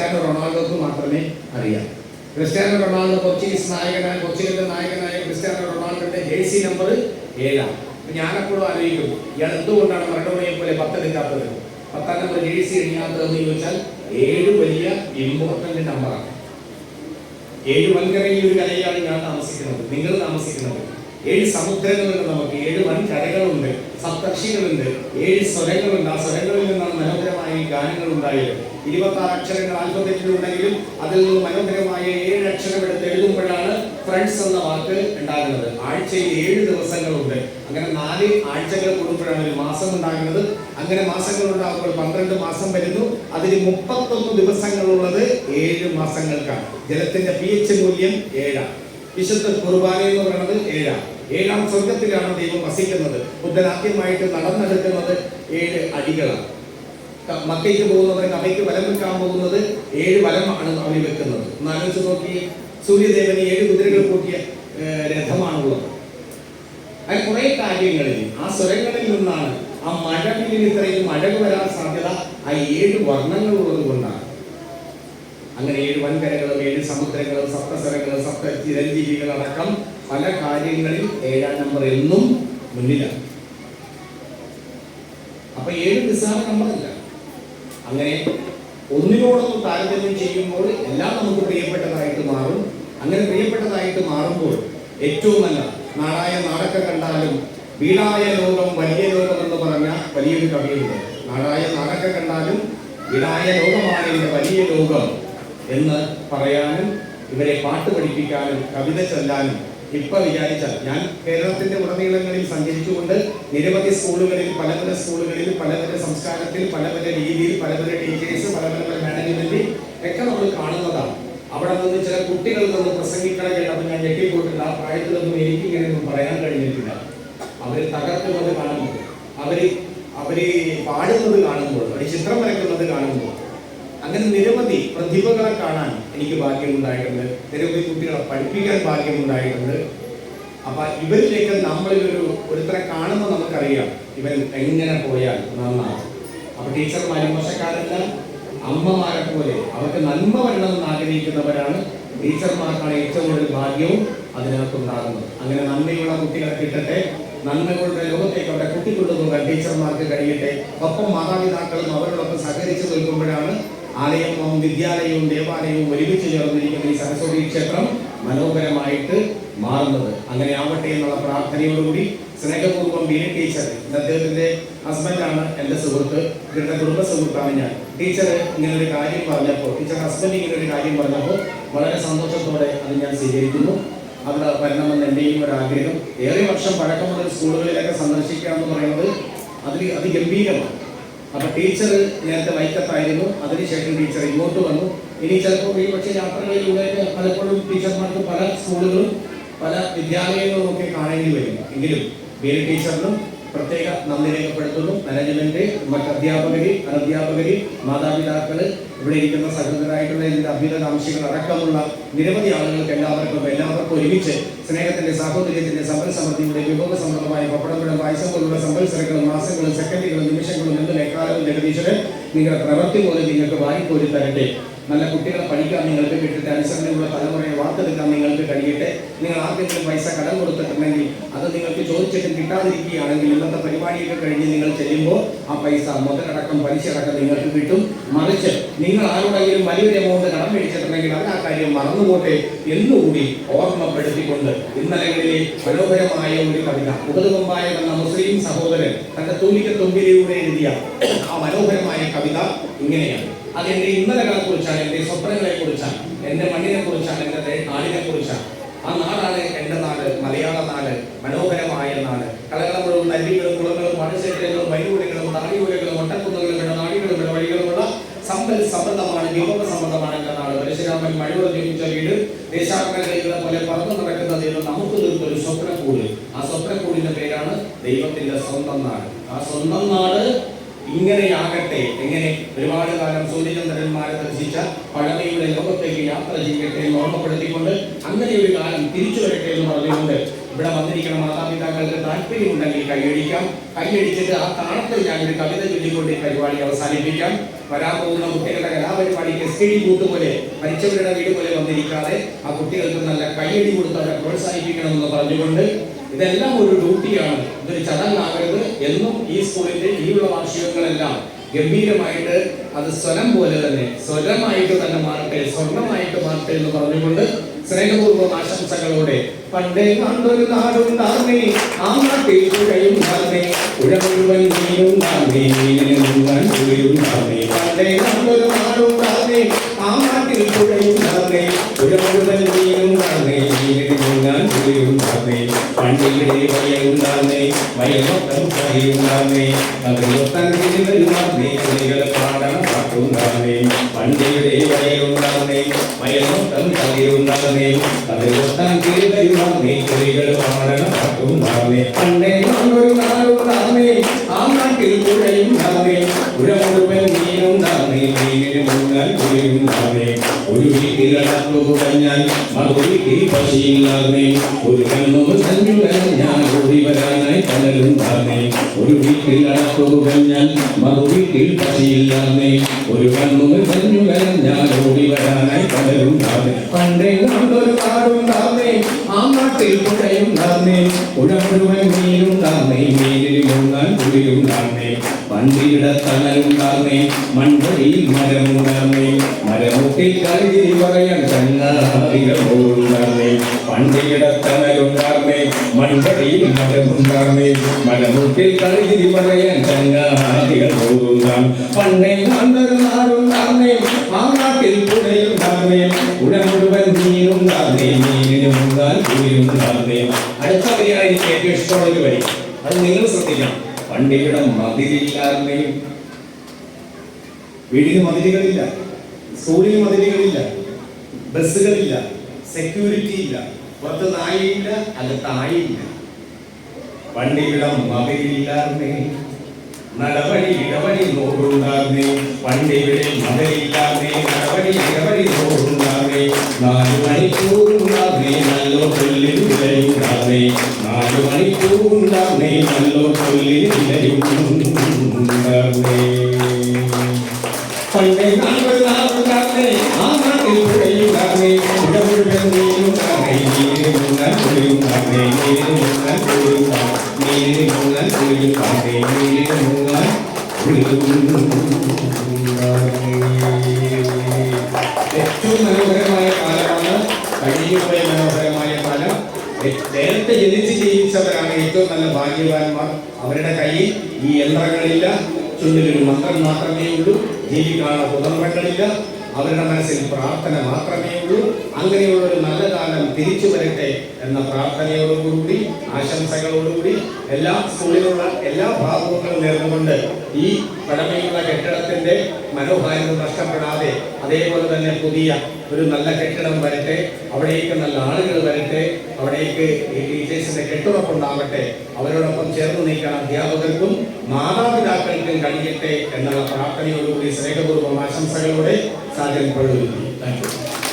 Cristiano റൊണാൾഡോക്ക് മാത്രമേ അറിയാം. Cristiano Ronaldo കൊച്ചീസ് നായകനായ കൊച്ചിയിലെ നായകനായ ക്രിസ്ത്യാനോ റൊണാൾഡോന്റെ ജേഴ്സി നമ്പർ ഏഴാം ഞാനപ്പോഴും ആലോചിക്കും ഇയാൾ എന്തുകൊണ്ടാണ് മറഡോണയെ പോലെ പത്തെടുക്കാത്തത്? പത്താം നമ്പർ ജേഴ്സി എഴുതാത്തതെന്ന് ചോദിച്ചാൽ ഏഴ് വലിയ ഇമ്പോർട്ടന്റ് നമ്പറാണ് ഏഴ് വൻകരയിൽ ഒരു കലയിലാണ് ഞാൻ താമസിക്കുന്നത്. നിങ്ങൾ താമസിക്കുന്നത്. ഏഴ് സമുദ്രങ്ങളുണ്ട് നമുക്ക് ഏഴ് വൻകരകളുണ്ട് സപ്തക്ഷികളുണ്ട് ഏഴ് സ്വരങ്ങളുണ്ട്. ആ സ്വരങ്ങളിൽ നിന്നാണ് മനോഹരമായ ഗാനങ്ങൾ ഉണ്ടായത്. ഇരുപത്തി ആറ് അക്ഷരങ്ങൾ ആൽഫബറ്റിലുണ്ടെങ്കിലും അതിൽ നിന്ന് മനോഹരമായ ഏഴ് അക്ഷരം എടുത്ത് എഴുതുമ്പോഴാണ് ഫ്രണ്ട്സ് എന്ന വാക്ക് ഉണ്ടാകുന്നത്. ആഴ്ചയിൽ ഏഴ് ദിവസങ്ങളുണ്ട്. അങ്ങനെ നാല് ആഴ്ചകൾ കൂടുമ്പോഴാണ് ഒരു മാസം ഉണ്ടാകുന്നത്. അങ്ങനെ മാസങ്ങൾ ഉണ്ടാകുമ്പോൾ പന്ത്രണ്ട് മാസം വരുന്നു. അതിൽ മുപ്പത്തൊന്ന് ദിവസങ്ങളുള്ളത് ഏഴ് മാസങ്ങൾക്കാണ്. ജലത്തിന്റെ പി എച്ച് മൂല്യം ഏഴാണ്. വിശുദ്ധ കുർബാന എന്ന് പറയുന്നത് ഏഴാം. ഏഴാം സ്വർഗത്തിലാണ് ദൈവം വസിക്കുന്നത്. ബുദ്ധൻ ആദ്യമായിട്ട് നടന്നെടുക്കുന്നത് ഏഴ് അടികളാണ്. മക്കയ്ക്ക് പോകുന്നവർ കഥയ്ക്ക് വലം വെക്കാൻ പോകുന്നത് ഏഴ് വലമാണ് അവർ വെക്കുന്നത്. ഒന്ന് നോക്കി സൂര്യദേവന് ഏഴ് കുതിരകൾ കൂട്ടിയ രഥമാണുള്ളത്. അങ്ങനെ കുറെ കാര്യങ്ങളിൽ ആ സ്വരങ്ങളിൽ നിന്നാണ് ആ മഴവിലിന് ഇത്രയും മഴ വരാൻ സാധ്യത ആ ഏഴ് വർണങ്ങൾ ഉള്ളത് കൊണ്ടാണ്. അങ്ങനെ ഏഴ് വൻകരകളും ഏഴ് സമുദ്രങ്ങളും സപ്തസ്വരങ്ങളും സപ്ത ചിരഞ്ജീവികളടക്കം പല കാര്യങ്ങളിൽ ഏഴാം നമ്പർ എന്നും മുന്നിലാണ്. അപ്പൊ ഏഴ് നിസ്സാര നമ്പറല്ല അങ്ങനെ ഒന്നിനോടൊന്ന് താരതമ്യം ചെയ്യുമ്പോൾ എല്ലാം നമുക്ക് പ്രിയപ്പെട്ടതായിട്ട് മാറും. അങ്ങനെ പ്രിയപ്പെട്ടതായിട്ട് മാറുമ്പോൾ ഏറ്റവും നല്ല നാടായ നാടൊക്കെ കണ്ടാലും വീടായ ലോകം വലിയ ലോകം എന്ന് പറഞ്ഞ വലിയൊരു കവിയുണ്ട്. നാടായ നാടൊക്കെ കണ്ടാലും വീടായ ലോകമാണ് എന്റെ വലിയ ലോകം. എന്ന് പറയാനും ഇവരെ പാട്ട് പഠിപ്പിക്കാനും കവിത ചൊല്ലാനും ഇപ്പൊ വിചാരിച്ചാൽ ഞാൻ കേരളത്തിന്റെ ഉടനീളങ്ങളിൽ സഞ്ചരിച്ചുകൊണ്ട് നിരവധി സ്കൂളുകളിൽ പല പല സ്കൂളുകളിൽ പല പല സംസ്കാരത്തിൽ പല പല രീതിയിൽ പല പല ടീച്ചേഴ്സ് പല പല മാനേജ്മെന്റ് ഒക്കെ നമ്മൾ കാണുന്നതാണ്. അവിടെ നിന്ന് ചില കുട്ടികൾ നിന്ന് പ്രസംഗിക്കണം കേട്ടപ്പോൾ ഞാൻ ഞെട്ടിപ്പോയിട്ടുണ്ട്. ആ പ്രായത്തിലൊന്നും എനിക്ക് ഇങ്ങനെയൊന്നും പറയാൻ കഴിഞ്ഞിട്ടില്ല. അവർ തകർക്കുന്നത് കാണുമ്പോൾ അവർ അവർ പാടുന്നത് കാണുമ്പോൾ അവർ ചിത്രം വരയ്ക്കുന്നത് കാണുമ്പോൾ അങ്ങനെ നിരവധി പ്രതിഭകളെ കാണാൻ എനിക്ക് ഭാഗ്യമുണ്ടായിട്ടുണ്ട്. നിരവധി കുട്ടികളെ പഠിപ്പിക്കാൻ ഭാഗ്യമുണ്ടായിട്ടുണ്ട്. അപ്പൊ ഇവരിലേക്ക് നമ്മളിലൊരു ഒരുത്തരെ കാണുമ്പോൾ നമുക്കറിയാം ഇവൻ എങ്ങനെ പോയാൽ നന്നാണ് അപ്പൊ ടീച്ചർമാരും മോശക്കാരല്ല അമ്മമാരെ പോലെ അവർക്ക് നന്മ വരണമെന്ന് ആഗ്രഹിക്കുന്നവരാണ് ടീച്ചർമാർക്കാണ് ഏറ്റവും കൂടുതൽ ഭാഗ്യവും അതിനകത്തുണ്ടാകുന്നത്. അങ്ങനെ നന്മയുള്ള കുട്ടികളെ കിട്ടട്ടെ നന്മകളുടെ ലോകത്തേക്ക് അവരെ കൂട്ടിക്കൊണ്ടുപോകാൻ ടീച്ചർമാർക്ക് കഴിയട്ടെ. ഒപ്പം മാതാപിതാക്കളും അവരോടൊപ്പം സഹകരിച്ചു നിൽക്കുമ്പോഴാണ് ആലയവും വിദ്യാലയവും ദേവാലയവും ഒരുമിച്ച് ചേർന്നിരിക്കുന്ന ഈ സരസ്വതി ക്ഷേത്രം മനോഹരമായിട്ട് മാറുന്നത്. അങ്ങനെ ആവട്ടെ എന്നുള്ള പ്രാർത്ഥനയോടുകൂടി സ്നേഹപൂർവം ബി എ ടീച്ചർ അദ്ദേഹത്തിന്റെ ഹസ്ബൻഡാണ് എന്റെ സുഹൃത്ത് ഇവരുടെ കുടുംബ സുഹൃത്താണ് ഞാൻ. ടീച്ചർ ഇങ്ങനെ ഒരു കാര്യം പറഞ്ഞപ്പോൾ ടീച്ചർ ഹസ്ബൻഡ് ഇങ്ങനെ ഒരു കാര്യം പറഞ്ഞപ്പോൾ വളരെ സന്തോഷത്തോടെ അത് ഞാൻ സ്വീകരിക്കുന്നു. അവിടെ വരണമെന്ന് എന്റെയും ഒരു ആഗ്രഹം. ഏറെ വർഷം പഴക്കമുള്ള സ്കൂളുകളിലൊക്കെ സന്ദർശിക്കുക എന്ന് പറയുന്നത് അതിൽ അതിഗംഭീരമാണ്. അപ്പൊ ടീച്ചർ നേരത്തെ വൈക്കത്തായിരുന്നു. അതിനുശേഷം ടീച്ചർ ഇങ്ങോട്ട് വന്നു. ഇനി ചിലപ്പോൾ ഈ പക്ഷേ യാത്രകളിലൂടെ പലപ്പോഴും ടീച്ചർമാർക്ക് പല സ്കൂളുകളും പല വിദ്യാലയങ്ങളും ഒക്കെ കാണേണ്ടി വരും. എങ്കിലും ബി ടീച്ചറിനും പ്രത്യേക നന്ദി രേഖപ്പെടുത്തുന്നു. മാനേജ്മെന്റ് മറ്റ് അധ്യാപകര് അനധ്യാപകര് മാതാപിതാക്കൾ ഇവിടെ ഇരിക്കുന്ന സഹോദരായിട്ടുള്ള ഇതിന്റെ അഭ്യുതകാംക്ഷികൾ അടക്കമുള്ള നിരവധി ആളുകൾക്ക് എല്ലാവർക്കും എല്ലാവർക്കും ഒരുമിച്ച് സ്നേഹത്തിന്റെ സാഹോദര്യത്തിന്റെ സമ്പൽ സമൃദ്ധിയുടെ വിഭവ സമൃദ്ധമായ പപ്പടങ്ങളും പായസം പോലുള്ള സമ്പത്സരങ്ങളും മാസങ്ങളും സെക്കൻഡുകളും നിമിഷങ്ങളും എന്തും എക്കാലവും ജഗദീശ്വരൻ നിങ്ങളുടെ പ്രവൃത്തി പോലും നിങ്ങൾക്ക് വാരിക്കോരി തരട്ടെ. നല്ല കുട്ടികളെ പഠിക്കാൻ നിങ്ങൾക്ക് കിട്ടട്ടെ. അനുസരണയുള്ള തലമുറയെ വാർത്തെടുക്കാൻ നിങ്ങൾക്ക് കഴിയട്ടെ. നിങ്ങൾ ആർക്കെങ്കിലും പൈസ കടം കൊടുത്തിട്ടുണ്ടെങ്കിൽ അത് നിങ്ങൾക്ക് ചോദിച്ചിട്ടും കിട്ടാതിരിക്കുകയാണെങ്കിൽ ഇന്നത്തെ പരിപാടിയൊക്കെ കഴിഞ്ഞ് നിങ്ങൾ ചെല്ലുമ്പോൾ ആ പൈസ മുതലടക്കം പലിശ അടക്കം നിങ്ങൾക്ക് കിട്ടും. മറിച്ച് നിങ്ങൾ ആരോടെങ്കിലും വലിയൊരു എമൗണ്ട് കടം മേടിച്ചിട്ടുണ്ടെങ്കിൽ അവർ ആ കാര്യം മറന്നുപോട്ടെ എന്നുകൂടി ഓർമ്മപ്പെടുത്തിക്കൊണ്ട് ഇന്നലകളിലെ മനോഹരമായ ഒരു കവിത മുതലുകൊമ്പായ എന്ന മുസ്ലിം സഹോദരൻ തന്റെ തൂലിക തുമ്പിലൂടെ എഴുതിയ ആ മനോഹരമായ കവിത ഇങ്ങനെയാണ്. അത് എന്റെ ഇന്നലകളെ കുറിച്ചാണ് എന്റെ സ്വപ്നങ്ങളെ കുറിച്ചാണ് എന്റെ മണ്ണിനെ കുറിച്ചാണ് എന്റെ നാടിനെ കുറിച്ചാണ് ആ നാടാണ് എന്റെ നാട് മലയാള നാട് മനോഹരമായ നാട്. കലകളും നല്ലികളും കുളങ്ങളും മണശേഖരങ്ങളും വൈരൂരങ്ങളും താടിയൂരങ്ങളും ഒട്ടക്കുന്നുകളും നാടികളും ഇടവഴികളുമുള്ള സമ്പൽ സമൃദ്ധമാണ് വിഭവ സമൃദ്ധമാണ് എന്റെ നാട്. പരശുരാമൻ മഴ ജനിച്ച വീട് ദേശാടനകളെ പോലെ പറന്നു നടക്കുന്ന ദൈവം നമുക്ക് തീർത്തൊരു സ്വപ്നക്കൂട്. ആ സ്വപ്നക്കൂടിന്റെ പേരാണ് ദൈവത്തിന്റെ സ്വന്തം നാട്. ആ സ്വന്തം നാട് ഇങ്ങനെയാകട്ടെ എങ്ങനെ ഒരുപാട് കാലം സൂര്യചന്ദ്രന്മാരെ ദർശിച്ച പഴമയുടെ ലോകത്തേക്ക് യാത്ര ചെയ്യട്ടെ എന്ന് ഓർമ്മപ്പെടുത്തിക്കൊണ്ട് അങ്ങനെ ഒരു കാലം തിരിച്ചു വരട്ടെ എന്ന് പറഞ്ഞുകൊണ്ട് ഇവിടെ വന്നിരിക്കുന്ന മാതാപിതാക്കൾക്ക് താല്പര്യമുണ്ടെങ്കിൽ കൈയടിക്കാം. കൈയടിച്ചിട്ട് ആ താളത്തിൽ ഞാൻ ഒരു കവിത ചൊല്ലിക്കൊണ്ട് പരിപാടി അവസാനിപ്പിക്കാം. വരാൻ പോകുന്ന കുട്ടികളുടെ കലാപരിപാടിക്ക് എസ് ഡി കൂട്ട് പോലെ മരിച്ചവരുടെ വീട് പോലെ വന്നിരിക്കാതെ ആ കുട്ടികൾക്ക് നല്ല കൈയടി കൊടുത്ത് അവരെ പ്രോത്സാഹിപ്പിക്കണമെന്ന് പറഞ്ഞുകൊണ്ട് ഇതെല്ലാം ഒരു ഡ്യൂട്ടിയാണ്. ഇതൊരു ചടങ്ങാകരുത് എന്നും ഈ സ്കൂളിന്റെ ഈയുള്ള വാർഷികങ്ങളെല്ലാം ഗംഭീരമായിട്ട് അത് സ്വരം പോലെ തന്നെ സ്വരമായിട്ട് തന്നെ മാറട്ടെ സ്വർണമായിട്ട് മാറട്ടെ എന്ന് പറഞ്ഞുകൊണ്ട് സ്നേഹപൂർവം ആശംസകളോടെ പണ്ടേ കണ്ടൊരു നാടുണ്ടാർന്നേ ആ നാട്ടിൽ പുഴയുണ്ടാർന്നേ പുഴ മുഴുവൻ നീരുണ്ടാർന്നേ നീരിന് മുഴുവൻ പുഴയുണ്ടാർന്നേ. പണ്ടേ കണ്ടൊരു നാടുണ്ടാർന്നേ ആ നാട്ടിൽ പുഴയുണ്ടാർന്നേ പുഴ മുഴുവൻ നീരിന് മുഴുവൻ நான் குடியுண்டாமே பண்டிகளே வயலுண்டாமே மயமொத்தம் கதையுண்டாமே மதுமொத்தம் திருவருமாமே குடிகள பாடன பாட்டுண்டாமே பண்டிகளே வயலுண்டாமே மயமொத்தம் கதையுண்டாமே மதுமொத்தம் திருவருமாமே குடிகள பாடன பாட்டுண்டாமே பண்டை ஒரு நாளுண்டாமே ஆமாட்டில் குழையுண்டாமே உரம் முழுவன் நீருண்டாமே நீரின் முன்னால் குளிருண்டாமே അടപ്പു കുടഞ്ഞാൽ മറുവീട്ടിൽ ഒരു കണ്ണു തഞ്ഞു ഞാൻ ഓടി വരാനായി ഒരു വീട്ടിൽ അടപ്പു കുടഞ്ഞാൽ മറുവീട്ടിൽ പശിയില്ലാർന്നേ ഒരു കണ്ണു തഞ്ഞു ഞാൻ ഓടി വരാനായി കനലുണ്ടാർന്നേ പണ്ടേ നാടൊരു നാടുണ്ടാർന്നേ ആ നാട്ടിൽ പുഴയുണ്ടാർന്നേ പുഴ മുഴുവൻ മീനുണ്ടാർന്നേ മീനിൽ മുങ്ങാൻ കുളിയുണ്ടാർന്നേ വണ്ടിയുടെ തണലുണ്ടാർന്നേ മൺപടിയിൽ മരമുണ്ടാർന്നേ മരമുട്ടിൽ കളിതിരി പറയാൻ ചങ്ങാതികൾ പണ്ടിയുടെ വണ്ടിയുടെ തണലുണ്ടാർന്നേ മൺപടിയിൽ മരമുണ്ടാർന്നേ മരമുട്ടിൽ കളിതിരി പറയാൻ പോലുണ്ടാം പണ്ടേ കണ്ടൊരു നാടുണ്ടാർന്നേ ആ നാട്ടിൽ പുഴയുണ്ടാർന്നേ പുഴ മുഴുവൻ മീനുണ്ടാർന്നേ മീനിന് മുങ്ങാൻ കുളിയുണ്ടാർന്നേ അടുത്ത വരിയാണ് എനിക്ക് ഏറ്റവും ഇഷ്ടമുള്ള ഒരു അത് നിങ്ങൾ ശ്രദ്ധിക്കണം. പണ്ടിവിടെ മതിലില്ലായ്മയും വീടിന് മതിലുകളില്ല സ്കൂളിന് മതിലുകളില്ല ബസ്സുകളില്ല സെക്യൂരിറ്റി ഇല്ല പുറത്ത് നായില്ല അകത്ത് ആയില്ല പണ്ടിവിടം മതിലില്ലാർന്നേ നടപടി ഇടപടി നോടുണ്ടാർന്നേ പണ്ടിവിടെ മതിലില്ലാർന്നേ നടപടി ഇടപടി നോടുണ്ടാർന്നേ നാല് മണിക്കൂറുണ്ടാർന്നേ നല്ലോ തൊല്ലിൽ വിലയുണ്ടാർന്നേ നാലു മണിക്കൂറുണ്ടാർന്നേ നല്ലോ തൊല്ലിൽ വിലയുണ്ടാർന്നേ പണ്ടേ നാളൊരു നേരത്തെ ജനിച്ച് ജീവിച്ചവരാണ് ഏറ്റവും നല്ല ഭാഗ്യവാന്മാർ. അവരുടെ കയ്യിൽ ഈ യന്ത്രങ്ങളില്ല ചുണ്ടിലൊരു മന്ത്രം മാത്രമേ ഉള്ളൂ ജീവിക്കാനുള്ള കുതന്ത്രങ്ങളില്ല അവരുടെ മനസ്സിൽ പ്രാർത്ഥന മാത്രമേ ഉള്ളൂ. അങ്ങനെയുള്ള ഒരു നല്ല കാലം തിരിച്ചു വരട്ടെ എന്ന പ്രാർത്ഥനയോടുകൂടി ആശംസകളോടുകൂടി എല്ലാ സ്കൂളിലുള്ള എല്ലാ ഭാഗങ്ങളും നേർന്നുകൊണ്ട് ഈ പഴമയുള്ള കെട്ടിടത്തിന്റെ മനോഹാരിത നഷ്ടപ്പെടാതെ അതേപോലെ തന്നെ പുതിയ ഒരു നല്ല കെട്ടിടം വരട്ടെ അവിടേക്ക് നല്ല ആളുകൾ വരട്ടെ അവിടേക്ക് ഈ ടീച്ചേഴ്സിന്റെ കെട്ടുറപ്പുണ്ടാവട്ടെ അവരോടൊപ്പം ചേർന്ന് നിൽക്കാൻ അധ്യാപകർക്കും മാതാപിതാക്കൾക്കും കഴിയട്ടെ എന്നുള്ള പ്രാർത്ഥനയോടുകൂടി സ്നേഹപൂർവം ആശംസകളോടെ സാജൻ പഴുവിൽ താങ്ക് യു